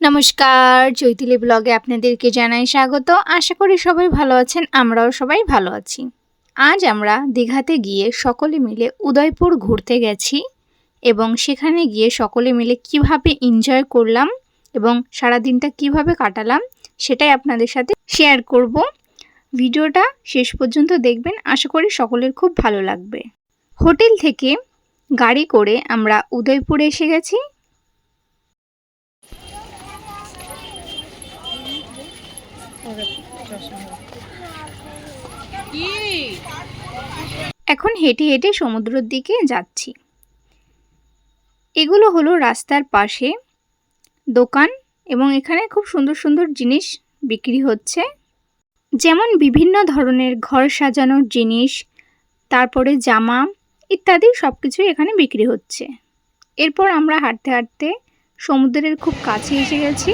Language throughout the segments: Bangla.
নমস্কার, চৈতিলি ব্লগে আপনাদেরকে জানাই স্বাগত। আশা করি সবাই ভালো আছেন, আমরাও সবাই ভালো আছি। আজ আমরা দীঘাতে গিয়ে সকলে মিলে উদয়পুর ঘুরতে গেছি এবং সেখানে গিয়ে সকলে মিলে কীভাবে এনজয় করলাম এবং সারা দিনটা কীভাবে কাটালাম সেটাই আপনাদের সাথে শেয়ার করব। ভিডিওটা শেষ পর্যন্ত দেখবেন, আশা করি সকলের খুব ভালো লাগবে। হোটেল থেকে গাড়ি করে আমরা উদয়পুরে এসে গেছি। এখন হেঁটে হেঁটে সমুদ্রের দিকে যাচ্ছি। এগুলো হলো রাস্তার পাশে দোকান এবং এখানে খুব সুন্দর সুন্দর জিনিস বিক্রি হচ্ছে। যেমন বিভিন্ন ধরনের ঘর সাজানোর জিনিস, তারপরে জামা ইত্যাদি সব কিছুই এখানে বিক্রি হচ্ছে। এরপর আমরা হাঁটতে হাঁটতে সমুদ্রের খুব কাছে এসে গেছি।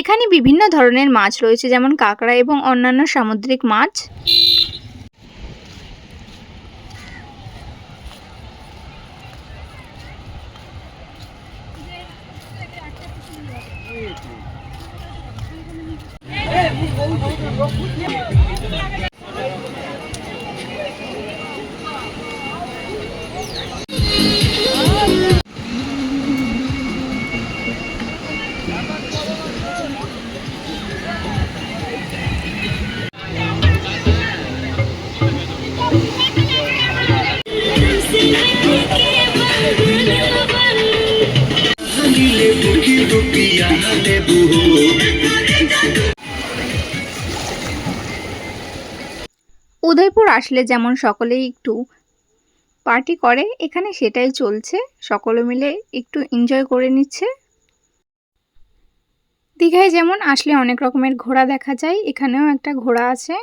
এখানে বিভিন্ন ধরনের মাছ রয়েছে যেমন কাঁকড়া এবং অন্যান্য সামুদ্রিক মাছ। উদয়পুর আসলে যেমন সকলেই একটু পার্টি করে, এখানে সেটাই চলছে। সকলে মিলে একটু এনজয় করে নিচ্ছে। দীঘায় যেমন আসলে অনেক রকমের ঘোড়া দেখা যায়, এখানেও একটা ঘোড়া আছে।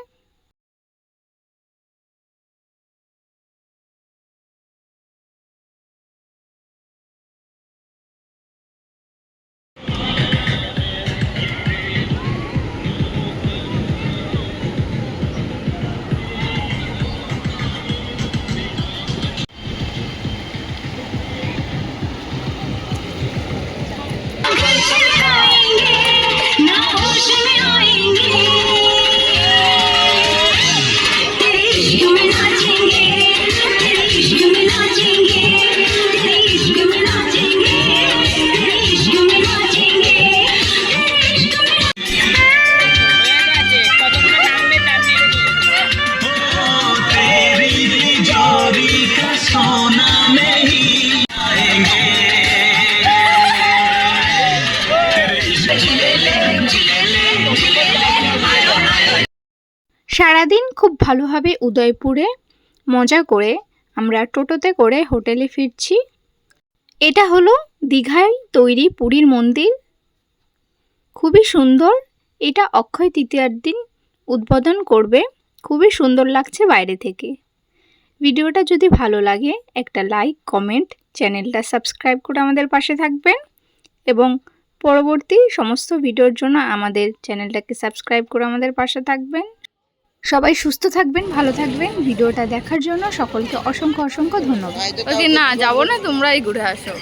সারাদিন খুব ভালোভাবে উদয়পুরে মজা করে আমরা টোটোতে করে হোটেলে ফিরছি। এটা হলো দীঘায় তৈরি পুরীর মন্দির। খুবই সুন্দর। এটা অক্ষয় তৃতীয়ার দিন উদ্বোধন করবে। খুবই সুন্দর লাগছে বাইরে থেকে। ভিডিওটা যদি ভালো লাগে, একটা লাইক, কমেন্ট, চ্যানেলটা সাবস্ক্রাইব করে আমাদের পাশে থাকবেন এবং পরবর্তী সমস্ত ভিডিওর জন্য আমাদের চ্যানেলটাকে সাবস্ক্রাইব করে আমাদের পাশে থাকবেন। সবাই সুস্থ থাকবেন, ভালো থাকবেন। ভিডিওটা দেখার জন্য সকলকে অসংখ্য অসংখ্য ধন্যবাদ। ওকে না, যাব না, তোমরাই ঘুরে আসো।